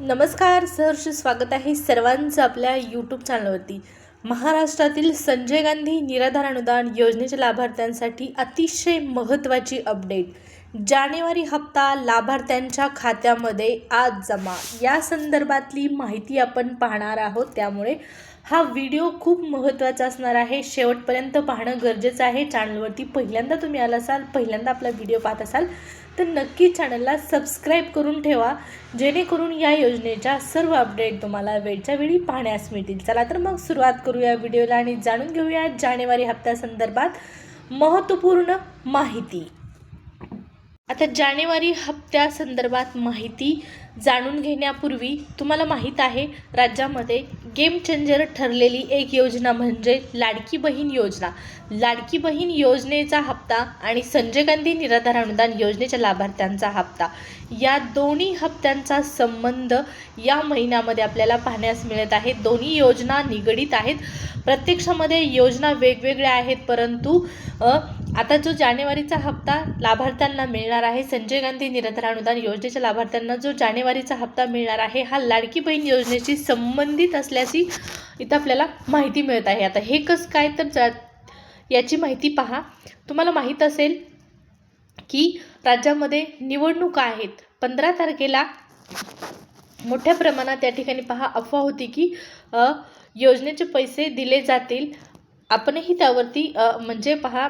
नमस्कार सहर्ष स्वागत आहे सर्वांचं आपल्या यूट्यूब चॅनलवरती महाराष्ट्रातील संजय गांधी निराधार अनुदान योजनेच्या लाभार्थ्यांसाठी अतिशय महत्त्वाची अपडेट जानेवारी हप्ता लाभार्थ्यांच्या खात्यामध्ये आज जमा. या संदर्भातली माहिती आपण पाहणार आहोत त्यामुळे हा व्हिडिओ खूप महत्त्वाचा असणार आहे. शेवटपर्यंत पाहणं गरजेचं आहे. चॅनलवरती पहिल्यांदा तुम्ही आला असाल पहिल्यांदा आपला व्हिडिओ पाहत असाल तर नक्की चॅनलला सबस्क्राईब करून ठेवा. जेणेकरून या योजनेच्या सर्व अपडेट तुम्हाला वेळच्या वेळी पाहण्यास मिळतील. चला तर मग सुरुवात करूया व्हिडिओला आणि जाणून घेऊया जानेवारी हप्त्यासंदर्भात महत्त्वपूर्ण माहिती. आता जानेवारी हप्त्यासंदर्भात माहिती जाणून घेण्यापूर्वी तुम्हाला माहीत आहे राज्यामध्ये गेम चेंजर ठरलेली एक योजना म्हणजे लाडकी बहीण योजना. लाडकी बहीण योजनेचा हप्ता आणि संजय गांधी निराधार अनुदान योजनेच्या लाभार्थ्यांचा हप्ता. या दोन्ही हप्त्यांचा संबंध या महिन्यामध्ये आपल्याला पाहण्यास मिळत आहे. दोन्ही योजना निगडीत आहेत. प्रत्यक्षामध्ये योजना वेगवेगळ्या आहेत परंतु आता जो जानेवारीचा हप्ता लाभार्थ्यांना मिळणार आहे संजय गांधी निरंतर अनुदान योजनेच्या लाभार्थ्यांना जो जानेवारीचा हप्ता मिळणार आहे हा लाडकी बहीण योजनेशी संबंधित असल्याची इथं आपल्याला माहिती मिळत आहे. आता हे कसं काय तर जा याची माहिती पहा. तुम्हाला माहीत असेल की राज्यामध्ये निवडणुका आहेत. पंधरा तारखेला मोठ्या प्रमाणात या ठिकाणी पहा अफवा होती की योजनेचे पैसे दिले जातील. आपणही त्यावरती म्हणजे पहा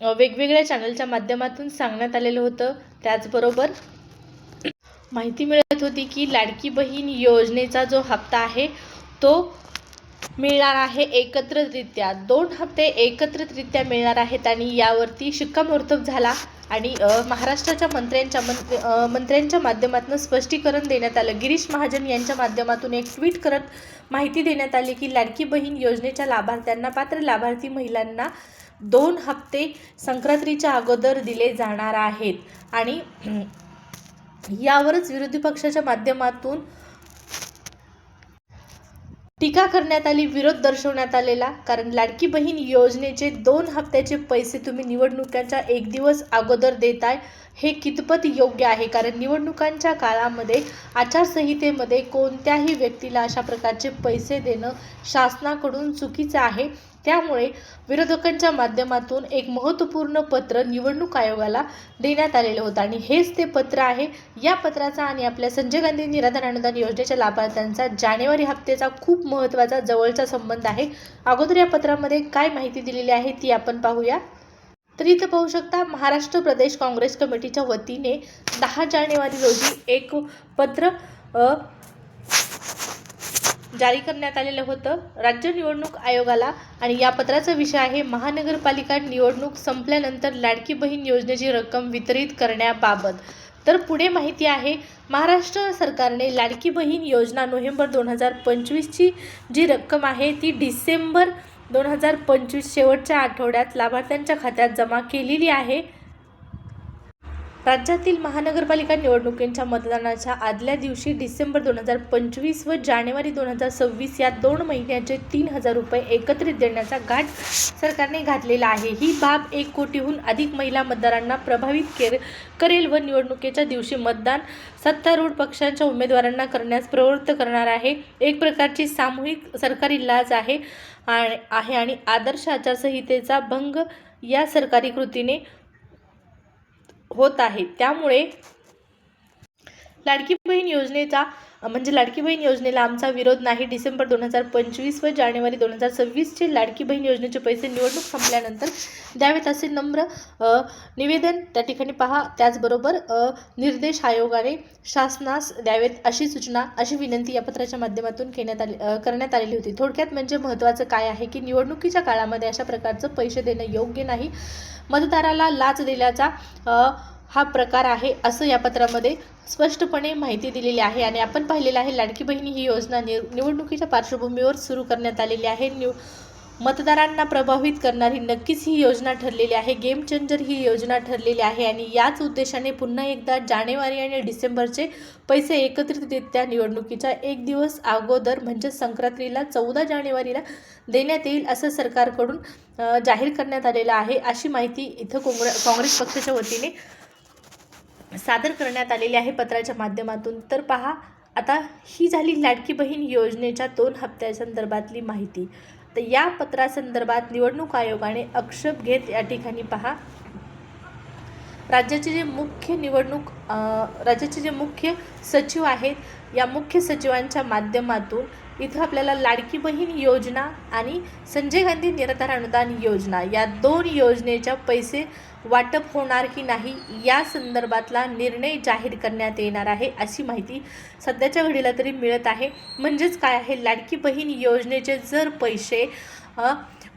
वेगवेगळ्या चॅनलच्या माध्यमातून सांगण्यात आलेलं होतं. त्याचबरोबर माहिती मिळत होती की लाडकी बहीण योजनेचा जो हप्ता आहे तो मिळणार आहे एकत्रितरित्या दोन हप्ते एकत्रितरित्या मिळणार आहेत आणि यावरती शिक्कामोर्तब झाला आणि महाराष्ट्राच्या मंत्र्यांच्या मंत्र मंत्र्यांच्या माध्यमातून स्पष्टीकरण देण्यात आलं. गिरीश महाजन यांच्या माध्यमातून एक ट्विट करत माहिती देण्यात आली की लाडकी बहीण योजनेच्या लाभार्थ्यांना पात्र लाभार्थी महिलांना दोन हप्ते संक्रांतीच्या अगोदर दिले जाणार आहेत. आणि यावरच विरोधी पक्षाच्या माध्यमातून टीका करण्यात आली विरोध दर्शवण्यात आलेला. कारण लाडकी बहीण योजनेचे दोन हप्त्याचे पैसे तुम्ही निवडणुकांच्या एक दिवस अगोदर देताय हे कितपत योग्य आहे? कारण निवडणुकांच्या काळामध्ये आचारसंहितेमध्ये कोणत्याही व्यक्तीला अशा प्रकारचे पैसे देणं शासनाकडून चुकीचं आहे. त्यामुळे विरोधकांच्या माध्यमातून एक महत्त्वपूर्ण पत्र निवडणूक आयोगाला देण्यात आलेलं होतं. आणि हेच ते पत्र आहे. या पत्राचा आणि आपल्या संजय गांधी निराधार अनुदान योजनेच्या लाभार्थ्यांचा जानेवारी हप्त्याचा खूप महत्त्वाचा जवळचा संबंध आहे. अगोदर या पत्रामध्ये काय माहिती दिलेली आहे ती आपण पाहूया. तर इथं पाहू शकता महाराष्ट्र प्रदेश काँग्रेस कमिटीच्या वतीने दहा जानेवारी रोजी एक पत्र जारी करण्यात आलेलं होतं. राज्य निवडणूक आयोगाला आणि या पत्राचा विषय आहे महानगरपालिका निवडणूक संपल्यानंतर लाडकी बहीण योजनेची रक्कम वितरित करण्याबाबत. तर पुढे माहिती आहे महाराष्ट्र सरकारने लाडकी बहीण योजना नोव्हेंबर दोन हजार पंचवीसची जी रक्कम आहे ती डिसेंबर दोन हजार पंचवीस शेवटच्या आठवड्यात लाभार्थ्यांच्या खात्यात जमा केलेली आहे. राज्यातील महानगरपालिका निवडणुकींच्या मतदानाच्या आदल्या दिवशी डिसेंबर दोन हजार पंचवीस व जानेवारी दोन हजार सव्वीस या दोन महिन्याचे तीन हजार रुपये एकत्रित देण्याचा गाठ सरकारने घातलेला आहे. ही बाब एक कोटीहून अधिक महिला मतदारांना प्रभावित केर करेल व निवडणुकीच्या दिवशी मतदान सत्तारूढ पक्षांच्या उमेदवारांना करण्यास प्रवृत्त करणार आहे. एक प्रकारची सामूहिक सरकारी लाच आहे आणि आहे आणि आदर्श आचारसंहितेचा भंग या सरकारी कृतीने होत आहे. त्यामुळे लाडकी बहीण योजनेचा म्हणजे लाडकी बहीण योजनेला आमचा विरोध नाही. डिसेंबर दोन हजार पंचवीस व जानेवारी दोन हजार सव्वीसचे लाडकी बहीण योजनेचे पैसे निवडणूक संपल्यानंतर द्यावेत असे नम्र निवेदन त्या ठिकाणी पहा. त्याचबरोबर निर्देश आयोगाने शासनास द्यावेत अशी सूचना अशी विनंती या पत्राच्या माध्यमातून केण्यात आली करण्यात आलेली होती. थोडक्यात म्हणजे महत्त्वाचं काय आहे की निवडणुकीच्या काळामध्ये अशा प्रकारचं पैसे देणं योग्य नाही. मतदाराला लाच दिल्याचा हा प्रकार आहे असं या पत्रामध्ये स्पष्टपणे माहिती दिलेली आहे आणि आपण पाहिलेलं आहे लाडकी बहिणी ही योजना नि निवडणुकीच्या पार्श्वभूमीवर सुरू करण्यात आलेली आहे. निव मतदारांना प्रभावित करणारी नक्कीच ही योजना ठरलेली आहे. गेम चेंजर ही योजना ठरलेली आहे आणि याच उद्देशाने पुन्हा एकदा जानेवारी आणि डिसेंबरचे पैसे एकत्रितरित्या निवडणुकीच्या एक दिवस अगोदर म्हणजे संक्रांतीला चौदा जानेवारीला देण्यात येईल असं सरकारकडून जाहीर करण्यात आलेलं आहे अशी माहिती इथं काँग्रे काँग्रेस पक्षाच्या वतीने सादर करण्यात आलेली आहे पत्राच्या माध्यमातून. तर पहा आता ही झाली लाडकी बहीण योजनेच्या दोन हप्त्या संदर्भातली माहिती. तर या पत्रासंदर्भात निवडणूक आयोगाने आक्षेप घेत या ठिकाणी पहा राज्याचे जे मुख्य निवडणूक राज्याचे जे मुख्य सचिव आहेत या मुख्य सचिवांच्या माध्यमातून इथं आपल्याला लाडकी बहीण योजना आणि संजय गांधी निराधार अनुदान योजना या दोन योजनेच्या पैसे वाटप होणार की नाही या संदर्भातला निर्णय जाहीर करण्यात येणार आहे अशी माहिती सध्याच्या घडीला तरी मिळत आहे. म्हणजेच काय आहे? लाडकी बहीण योजनेचे जर पैसे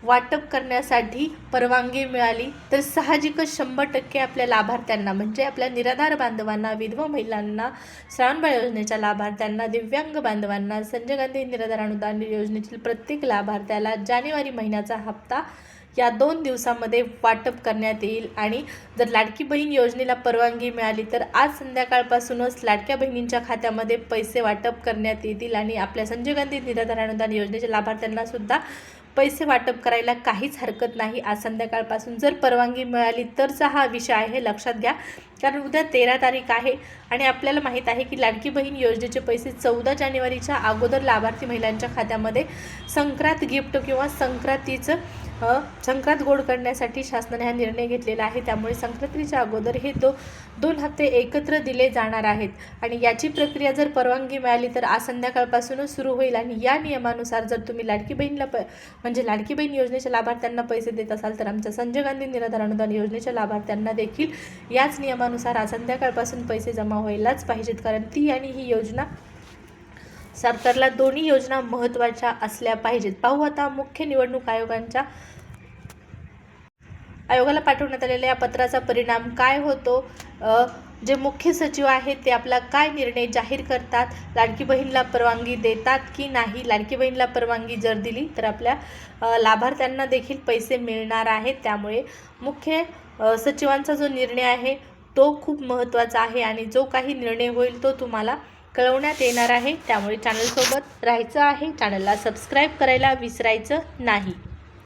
वाटप करण्यासाठी परवानगी मिळाली तर साहजिकच शंभर टक्के आपल्या लाभार्थ्यांना म्हणजे आपल्या निराधार बांधवांना विधवा महिलांना श्रावणबाळ योजनेच्या लाभार्थ्यांना दिव्यांग बांधवांना संजय गांधी निराधार अनुदान योजनेतील प्रत्येक लाभार्थ्याला जानेवारी महिन्याचा हप्ता या दोन दिवसामध्ये वाटप करण्यात येईल. आणि जर लाडकी बहीण योजनेला परवानगी मिळाली तर आज संध्याकाळपासूनच लाडक्या बहिणींच्या खात्यामध्ये पैसे वाटप करण्यात येतील. आणि आपल्या संजय गांधी निराधार अनुदान योजनेच्या लाभार्थ्यांना सुद्धा पैसे वाटप करायला काहीच हरकत नाही. आज संध्याकाळपासून जर परवानगी मिळाली तरचा हा विषय आहे लक्षात घ्या. कारण उद्या तेरा तारीख आहे आणि आपल्याला माहीत आहे की लाडकी बहीण योजनेचे पैसे चौदा जानेवारीच्या अगोदर लाभार्थी महिलांच्या खात्यामध्ये संक्रांत गिफ्ट किंवा संक्रांतीचं संक्रांत गोड करण्यासाठी शासनाने हा निर्णय घेतलेला आहे. त्यामुळे संक्रांतीच्या अगोदर हे दो दोन हप्ते एकत्र दिले जाणार आहेत. आणि याची प्रक्रिया जर परवानगी मिळाली तर आज संध्याकाळपासूनच सुरू होईल. आणि या नियमानुसार जर तुम्ही लाडकी बहीणला प म्हणजे लाडकी बहीण योजनेच्या लाभार्थ्यांना पैसे देत असाल तर आमच्या संजय गांधी निराधार अनुदान योजनेच्या लाभार्थ्यांना देखील याच नियमानुसार आज संध्याकाळपासून पैसे जमा व्हायलाच पाहिजेत. कारण ती आणि ही योजना सरकारला दोन्ही योजना महत्त्वाच्या असल्या पाहिजेत. पाहू आता मुख्य निवडणूक आयोगांच्या आयोगाला पाठवण्यात आलेल्या या पत्राचा परिणाम काय होतो? जे मुख्य सचिव आहेत ते आपला काय निर्णय जाहीर करतात? लाडकी बहीणला परवानगी देतात की नाही? लाडकी बहीणला परवानगी जर दिली तर आपल्या लाभार्थ्यांना देखील पैसे मिळणार आहेत. त्यामुळे मुख्य सचिवांचा जो निर्णय आहे तो खूप महत्त्वाचा आहे आणि जो काही निर्णय होईल तो तुम्हाला कळवण्यात येणार आहे. त्यामुळे चॅनलसोबत राहायचं आहे. चॅनलला सबस्क्राईब करायला विसरायचं नाही.